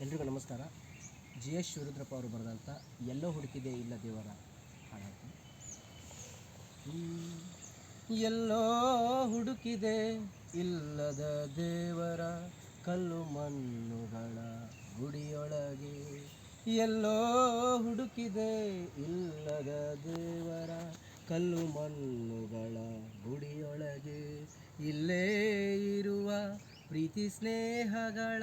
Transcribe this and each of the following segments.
ಎಲ್ರಿಗೂ ನಮಸ್ಕಾರ. G S Shivarudrappa ಅವರು ಬರೆದಂಥ ಎಲ್ಲೋ ಹುಡುಕಿದೆ ಇಲ್ಲ ದೇವರ ಹಾಡಾಯ್ತು. ಎಲ್ಲೋ ಹುಡುಕಿದೆ ಇಲ್ಲದ ದೇವರ ಕಲ್ಲು ಮಣ್ಣುಗಳ ಗುಡಿಯೊಳಗೆ. ಎಲ್ಲೋ ಹುಡುಕಿದೆ ಇಲ್ಲದ ದೇವರ ಕಲ್ಲು ಮಣ್ಣುಗಳ ಗುಡಿಯೊಳಗೆ. ಇಲ್ಲೇ ಇರುವ ಪ್ರೀತಿ ಸ್ನೇಹಗಳ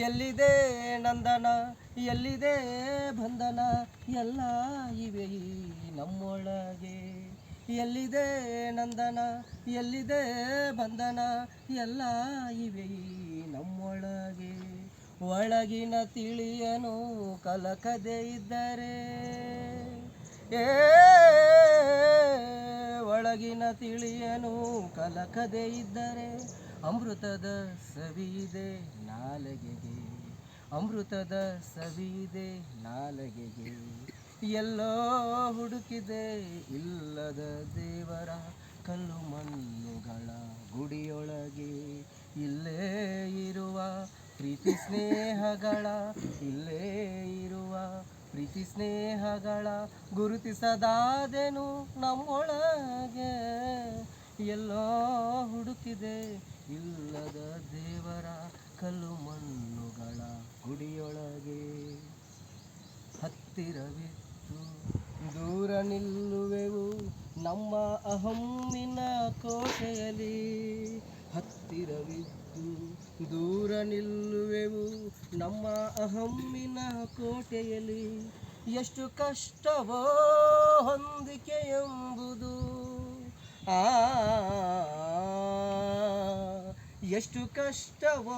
ಎಲ್ಲಿದೆ ನಂದನ? ಎಲ್ಲಿದೆ ಬಂಧನ? ಎಲ್ಲ ಇವೆ ನಮ್ಮೊಳಗೆ. ಎಲ್ಲಿದೆ ನಂದನ? ಎಲ್ಲಿದೆ ಬಂಧನ? ಎಲ್ಲ ಇವೆ ನಮ್ಮೊಳಗೆ. ಒಳಗಿನ ತಿಳಿಯನು ಕಲಕದೆ ಇದ್ದರೆ. ಏ, ಒಳಗಿನ ತಿಳಿಯನು ಕಲಕದೆ ಇದ್ದರೆ. ಅಮೃತದ ಸವಿದೆ ನಾಲಗೆಗೆ. ಅಮೃತದ ಸವಿದೆ ನಾಲಗೆಗೆ. ಎಲ್ಲೋ ಹುಡುಕಿದೆ ಇಲ್ಲದ ದೇವರ ಕಲ್ಲು ಮಣ್ಣುಗಳ ಗುಡಿಯೊಳಗೆ. ಇಲ್ಲೇ ಇರುವ ಪ್ರೀತಿ ಸ್ನೇಹಗಳ, ಇಲ್ಲೇ ಇರುವ ಪ್ರೀತಿ ಸ್ನೇಹಗಳ ಗುರುತಿಸದಾದೆನು ನಮ್ಮೊಳಗೆ. ಎಲ್ಲೋ ಹುಡುಕಿದೆ ಇಲ್ಲದ ದೇವರ ಕಲ್ಲು ಮಣ್ಣುಗಳ ಗುಡಿಯೊಳಗೆ ಹತ್ತಿರವಿತ್ತು. ದೂರ ನಿಲ್ಲುವೆವು ನಮ್ಮ ಅಹಮ್ಮಿನ ಕೋಟೆಯಲ್ಲಿ ಹತ್ತಿರವಿದ್ದು ದೂರ ನಿಲ್ಲುವೆವು ನಮ್ಮ ಅಹಮ್ಮಿನ ಕೋಟೆಯಲ್ಲಿ ಎಷ್ಟು ಕಷ್ಟವೋ ಹೊಂದಿಕೆ ಎಂಬುದು ಆ ಎಷ್ಟು ಕಷ್ಟವೋ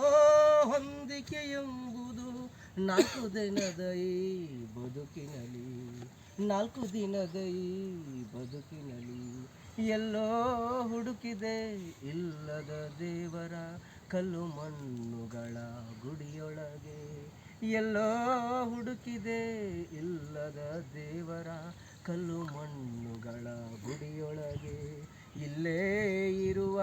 ಹೊಂದಿಕೆ ಎಂಬುದು ನಾಲ್ಕು ದಿನದ ಈ ಬದುಕಿನಲ್ಲಿ, ನಾಲ್ಕು ದಿನದ ಈ ಬದುಕಿನಲ್ಲಿ ಎಲ್ಲೋ ಹುಡುಕಿದೆ ಇಲ್ಲದ ದೇವರ ಕಲ್ಲು ಮಣ್ಣುಗಳ ಗುಡಿಯೊಳಗೆ. ಎಲ್ಲೋ ಹುಡುಕಿದೆ ಇಲ್ಲದ ದೇವರ ಕಲ್ಲು ಮಣ್ಣುಗಳ ಗುಡಿಯೊಳಗೆ. ಇಲ್ಲೇ ಇರುವ